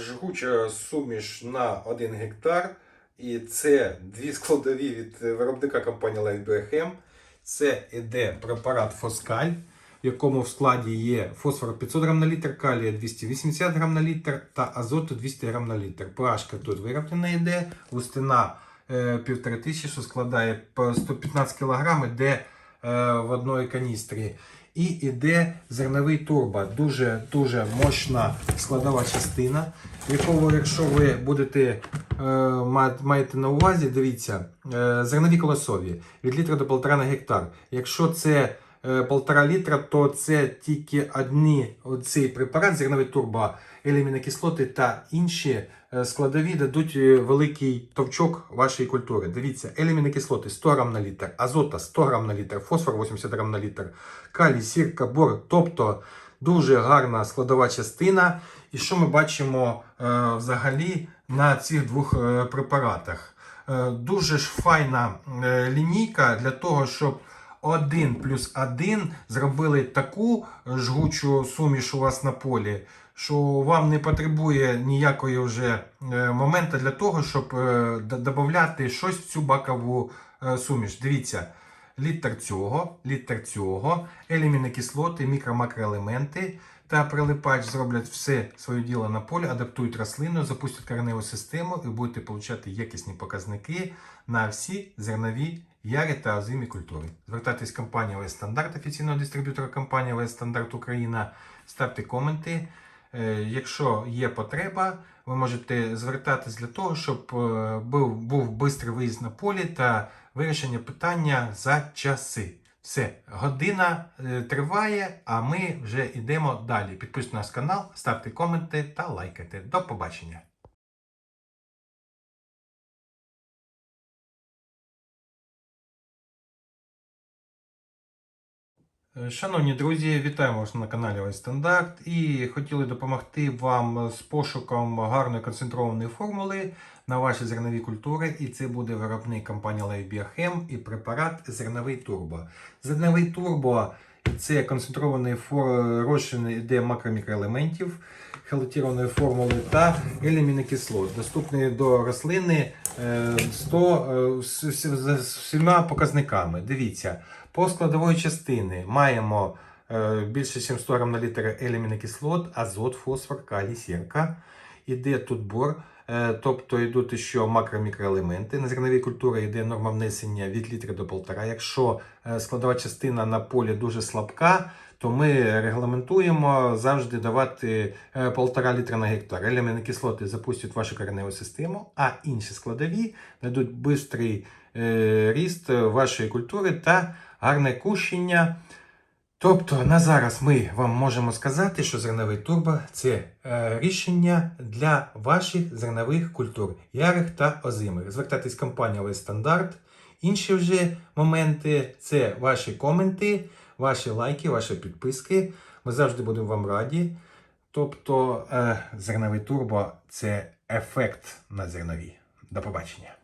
жгуча суміш на 1 гектар. І це дві складові від виробника компанії Biochem. Це іде препарат Фоскаль, в якому в складі є фосфор 500 грам на літр, калія 280 грам на літр та азоту 200 грам на літр. Пашка тут вироблена йде, густина е, 1500, що складає 115 кг, йде е, в одної каністрі. І іде зерновий турбо. Дуже дуже мощна складова частина, якого, якщо ви будете е, ма- маєте на увазі, дивіться, е, зернові колосові від літра до полтора на гектар. Якщо це е, полтора літра, то це тільки одні оцей препарат, зерновий турбо, елімінокислоти та інші е, складові дадуть е, великий товчок вашої культури. Дивіться, елімінокислоти 100 грам на літр, азота 100 грам на літр, фосфор 80 грам на літр, калій, сірка, бор. Тобто дуже гарна складова частина. І що ми бачимо е, взагалі на цих двох е, препаратах? Е, дуже ж файна е, лінійка для того, щоб 1 плюс 1 зробили таку жгучу суміш у вас на полі, що вам не потребує ніякої вже е, моменту для того, щоб е, додати щось в цю бакову е, суміш. Дивіться, літр цього, літр цього, елімінокислоти, мікро-макроелементи та прилипач зроблять все своє діло на полі, адаптують рослину, запустять кореневу систему і будете отримати якісні показники на всі зернові ярі та озимі культури. Звертайтесь в компанію ВС Стандарт, офіційного дистриб'ютора компанії ВС Стандарт Україна. Ставте коменти. Е, Якщо є потреба, ви можете звертатись для того, щоб е, був, був швидкий виїзд на полі та вирішення питання за часи. Все, година е, триває, а ми вже йдемо далі. Підписуйтесь на наш канал, ставте коменти та лайкайте. До побачення! Шановні друзі, вітаємо вас на каналі Ось Стандарт і хотіли допомогти вам з пошуком гарної концентрованої формули на ваші зернові культури. І це буде виробник компанії Live Biochem і препарат Зерновий Турбо. Зерновий турбо це концентрований фор- розчин іде макромікроелементів хелатірованої формули та елімінокислот, доступний до рослини е, 100 е, з з- всіма показниками. Дивіться, по складової частини маємо е, більше, ніж 100 грам на літр елімінокислот, азот, фосфор, калій, сірка. Іде тут бор, е, тобто йдуть ще макро-мікроелементи. На зерновій культурі йде норма внесення від літра до полтора. Якщо е, складова частина на полі дуже слабка, то ми регламентуємо завжди давати е, полтора літра на гектар. Елемінокислоти запустять вашу кореневу систему, а інші складові дадуть швидкий е, ріст вашої культури та гарне кущення. Тобто на зараз ми вам можемо сказати, що зерновий турбо це е, рішення для ваших зернових культур, ярих та озимих. Звертайтесь в компанію «Весь стандарт. Інші вже моменти це ваші коменти, ваші лайки, ваші підписки. Ми завжди будемо вам раді. Тобто е, зерновий турбо це ефект на зернові. До побачення.